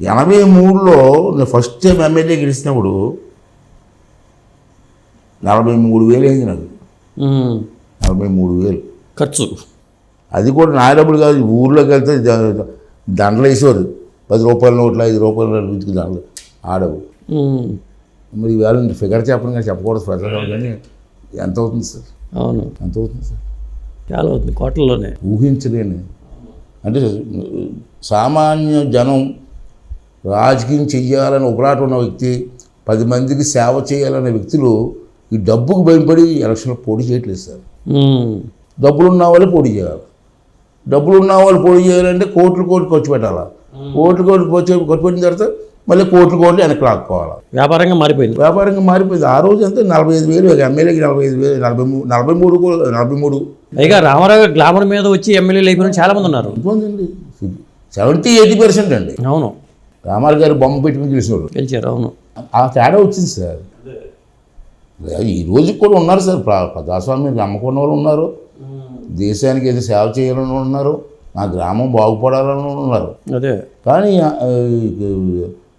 ఎనభై మూడులో నేను ఫస్ట్ టైం ఎమ్మెల్యే గెలిచినప్పుడు నలభై మూడు వేలు అయింది నాకు. నలభై మూడు వేలు. ఖర్చు. అది కూడా నా డబ్బులు కాదు ఊర్లోకి వెళ్తే దండలు వేసేవారు. పది రూపాయల నోట్లు ఐదు రూపాయల నోట్లు దండలు. ఆడవు. మరి ఈవేళ ఫిగర్ చెప్పడం కానీ చెప్పకూడదు ప్రజలు కానీ ఎంత అవుతుంది సార్? అవును. ఎంత అవుతుంది సార్? చాలా అవుతుంది కోటల్లోనే. ఊహించలేని. అంటే సామాన్య జనం రాజకీయం చెయ్యాలని ఒకలాట ఉన్న వ్యక్తి పది మందికి సేవ చేయాలనే వ్యక్తులు ఈ డబ్బుకు భయపడి ఎలక్షన్లో పోటీ చేయట్లేదు సార్. డబ్బులు ఉన్న వాళ్ళే పోటీ చేయాలి. డబ్బులు ఉన్న వాళ్ళు పోటీ చేయాలంటే కోట్లు కోట్లు ఖర్చు పెట్టాలి? కోట్లు కోట్లు ఖర్చు ఖర్చు పెట్టిన తర్వాత మళ్ళీ కోట్లు కోట్లు వెనక్కి లాక్కోవాలి? వ్యాపారంగా మారిపోయింది. వ్యాపారంగా మారిపోయింది. ఆ రోజు అంతా నలభై ఐదు వేలు ఎమ్మెల్యేకి నలభై ఐదు వేలు నలభై మూడు నలభై మూడు కూడా నలభై మూడు. పైగా రామారావు గ్లామర్ మీద వచ్చి ఎమ్మెల్యేలు అయిపోయిన చాలా మంది ఉన్నారు. ఎంతమంది సెవెంటీ ఎయిటీ పర్సెంట్ అండి. అవును. రామారావు గారు బొమ్మ పెట్టుకుని గెలిచినోడు గెలిచారు అవును. ఆ తేడా వచ్చింది సార్. ఈ రోజుకి కూడా ఉన్నారు సార్ ప్ర- ప్రజాస్వామ్యం నమ్మకున్న వాళ్ళు ఉన్నారు. దేశానికి ఏదో సేవ చేయాలని ఉన్నారు. నా గ్రామం బాగుపడాలని ఉన్నారు. అదే. కానీ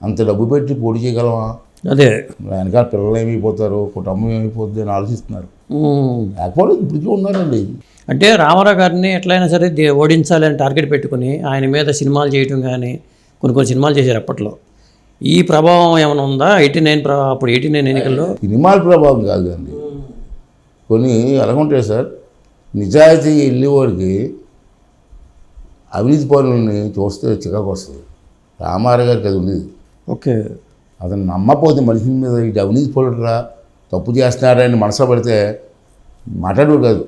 అంత డబ్బు పెట్టి పోటీ చేయగలమా? అదే. వెనకాల పిల్లలు ఏమైపోతారు కుటుంబం ఏమైపోతుంది అని ఆలోచిస్తున్నారు. లేకపోతే ఇప్పటికీ ఉన్నారండి. అంటే రామారావు గారిని ఎట్లయినా సరే దే- ఓడించాలి అని టార్గెట్ పెట్టుకుని ఆయన మీద సినిమాలు చేయటం కానీ కొన్ని కొన్ని సినిమాలు చేశారు అప్పట్లో. ఈ ప్రభావం ఏమైనా ఉందా? ఎయిటీ నైన్ అప్పుడు ఎయిటీ నైన్ ఎన్నికల్లో? సినిమాల ప్రభావం కాదు అండి కొన్ని ఎలాగుంటాయి సార్ నిజాయితీ వెళ్ళేవాడికి అవినీతి పనులని చూస్తే చికాకు వస్తుంది. రామారావు గారికి అది ఉండేది. ఓకే. అతను నమ్మపోతే మనిషి మీద ఇటు అవినీతి పనులురా తప్పు చేస్తున్నారని మనసు పడితే మాట్లాడేవాడు కాదు.